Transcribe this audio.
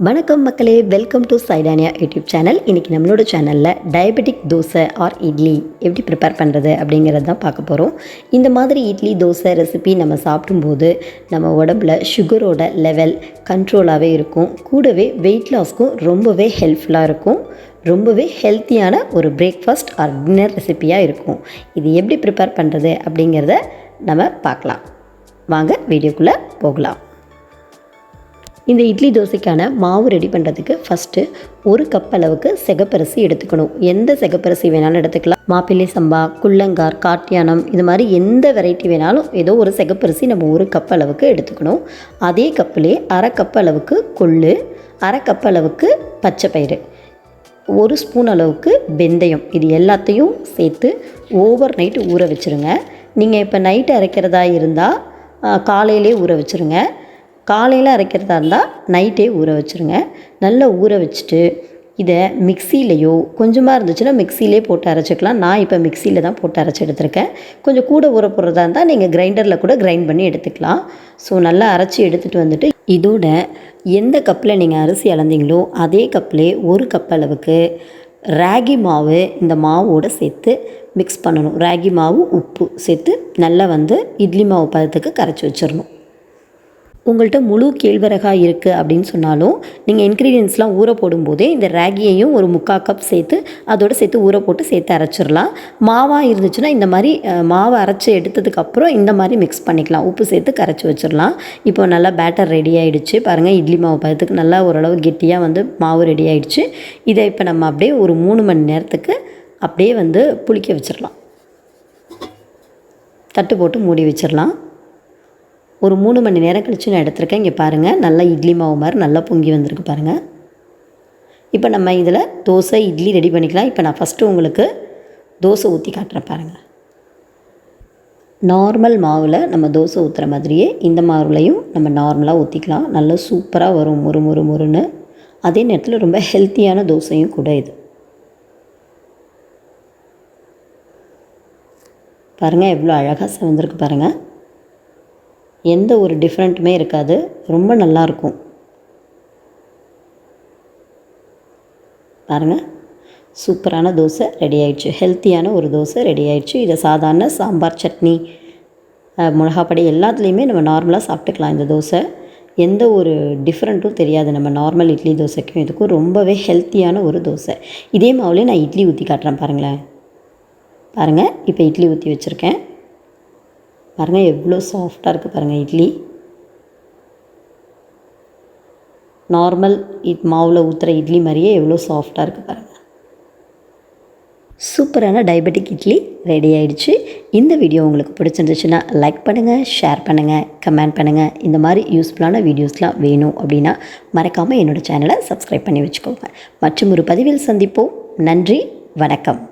வணக்கம் மக்களே welcome to சைடானியா யூடியூப் சேனல் இன்றைக்கி நம்மளோட சேனலில் டயபெட்டிக் தோசை ஆர் இட்லி எப்படி ப்ரிப்பேர் பண்ணுறது அப்படிங்கிறது தான் பார்க்க போகிறோம் இந்த மாதிரி இட்லி தோசை ரெசிபி நம்ம சாப்பிடும்போது நம்ம உடம்புல சுகரோட லெவல் கண்ட்ரோலாகவே இருக்கும். கூடவே வெயிட் லாஸ்க்கும் ரொம்பவே ஹெல்ப்ஃபுல்லாக இருக்கும். ரொம்பவே ஹெல்த்தியான ஒரு பிரேக்ஃபாஸ்ட் ஆர் டின்னர் ரெசிபியாக இருக்கும். இது எப்படி ப்ரிப்பேர் பண்ணுறது அப்படிங்கிறத நம்ம பார்க்கலாம். வாங்க வீடியோக்குள்ளே போகலாம். இந்த இட்லி தோசைக்கான மாவு ரெடி பண்ணுறதுக்கு ஃபஸ்ட்டு ஒரு கப் அளவுக்கு செகப்பரிசி எடுத்துக்கணும். எந்த செகப்பரிசி வேணாலும் எடுத்துக்கலாம். மாப்பிள்ளை சம்பா குள்ளங்கார் காட்டியானம் இது மாதிரி எந்த வெரைட்டி வேணாலும் ஏதோ ஒரு செகப்பரிசி நம்ம ஒரு கப் அளவுக்கு எடுத்துக்கணும். அதே கப்பிலே அரை கப் அளவுக்கு கொள்ளு அரை கப் அளவுக்கு பச்சை பயிறு ஒரு ஸ்பூன் அளவுக்கு வெந்தயம் இது எல்லாத்தையும் சேர்த்து ஓவர் நைட் ஊற வச்சுருங்க. நீங்கள் இப்போ நைட்டு அரைக்கிறதா இருந்தால் காலையிலே ஊற வச்சுருங்க. காலையில் அரைக்கிறதா இருந்தால் நைட்டே ஊற வச்சுருங்க. நல்லா ஊற வச்சுட்டு இதை மிக்சிலேயோ கொஞ்சமாக இருந்துச்சுன்னா மிக்சிலே போட்டு அரைச்சிக்கலாம். நான் இப்போ மிக்சியில் தான் போட்டு அரைச்சி எடுத்திருக்கேன். கொஞ்சம் கூட ஊற போடுறதா இருந்தால் நீங்கள் கிரைண்டரில் கூட கிரைண்ட் பண்ணி எடுத்துக்கலாம். ஸோ நல்லா அரைச்சி எடுத்துகிட்டு வந்துட்டு இதோட எந்த கப்பில் நீங்கள் அரிசி அளந்தீங்களோ அதே கப்பிலே ஒரு கப் அளவுக்கு ராகி மாவு இந்த மாவோடு சேர்த்து மிக்ஸ் பண்ணணும். ராகி மாவு உப்பு சேர்த்து நல்லா வந்து இட்லி மாவு பதத்துக்கு கரைச்சி வச்சிடணும் உங்கள்கிட்ட முழு கேழ்வரகாக இருக்குது அப்படின்னு சொன்னாலும் நீங்கள் இன்க்ரீடியன்ஸ்லாம் ஊற போடும்போதே இந்த ராகியையும் ஒரு முக்கால் கப் சேர்த்து அதோடு சேர்த்து ஊற போட்டு சேர்த்து அரைச்சிடலாம். மாவாக இருந்துச்சுன்னா இந்த மாதிரி மாவை அரைச்சி எடுத்ததுக்கப்புறம் இந்த மாதிரி மிக்ஸ் பண்ணிக்கலாம். உப்பு சேர்த்து கரைச்சி வச்சிடலாம். இப்போ நல்லா பேட்டர் ரெடி ஆகிடுச்சு பாருங்கள் இட்லி மாவு பதத்துக்கு நல்லா ஓரளவு கெட்டியாக வந்து மாவு ரெடி ஆகிடுச்சு இதை இப்போ நம்ம அப்படியே ஒரு மூணு மணி நேரத்துக்கு அப்படியே வந்து புளிக்க வச்சிடலாம். தட்டு போட்டு மூடி வச்சிடலாம். ஒரு மூணு மணி நேரம் கழித்து நான் எடுத்திருக்கேன். இங்கே பாருங்கள் நல்லா இட்லி மாவு மாதிரி நல்லா பொங்கி வந்திருக்கு பாருங்கள் இப்போ நம்ம இதில் தோசை இட்லி ரெடி பண்ணிக்கலாம். இப்போ நான் ஃபஸ்ட்டு உங்களுக்கு தோசை ஊற்றி காட்டுறேன் பாருங்கள் நார்மல் மாவில் நம்ம தோசை ஊற்றுற மாதிரியே இந்த மாவுலையும் நம்ம நார்மலாக ஊற்றிக்கலாம் நல்லா சூப்பராக வரும் மொறு மொறு மொறுன்னு. அதே நேரத்தில் ரொம்ப ஹெல்த்தியான தோசையும் கூட இது. பாருங்கள் எவ்வளோ அழகாக செவந்திருக்கு பாருங்கள் எந்த ஒரு டிஃப்ரெண்ட்டுமே இருக்காது. ரொம்ப நல்லாயிருக்கும் பாருங்கள் சூப்பரான தோசை ரெடி ஆயிடுச்சு. ஹெல்த்தியான ஒரு தோசை ரெடி ஆயிடுச்சு. இதை சாதாரண சாம்பார் சட்னி மிளகாப்படி எல்லாத்துலேயுமே நம்ம நார்மலாக சாப்பிட்டுக்கலாம் இந்த தோசை. எந்த ஒரு டிஃப்ரெண்ட்டும் தெரியாது. நம்ம நார்மல் இட்லி தோசைக்கும் இதுக்கும் ரொம்பவே ஹெல்த்தியான ஒரு தோசை. இதே மாவுலேயே நான் இட்லி ஊற்றி காட்டுறேன் பாருங்களேன். பாருங்கள் இப்போ இட்லி ஊற்றி வச்சுருக்கேன். பாருங்கள் எவ்வளோ சாஃப்டாக இருக்குது பாருங்கள் இட்லி. நார்மல் இட் மாவில் ஊற்றுற இட்லி மாதிரியே எவ்வளோ சாஃப்டாக இருக்குது பாருங்கள் சூப்பரான டயபெட்டிக் இட்லி ரெடி ஆகிடுச்சு இந்த வீடியோ உங்களுக்கு பிடிச்சிருந்துச்சுன்னா லைக் பண்ணுங்கள் ஷேர் பண்ணுங்கள் கமெண்ட் பண்ணுங்கள் இந்த மாதிரி யூஸ்ஃபுல்லான வீடியோஸ்லாம் வேணும் அப்படின்னா மறக்காமல் என்னோடய சேனலை சப்ஸ்கிரைப் பண்ணி வச்சுக்கோங்க. மற்றும் ஒரு பதிவில் சந்திப்போம். நன்றி வணக்கம்.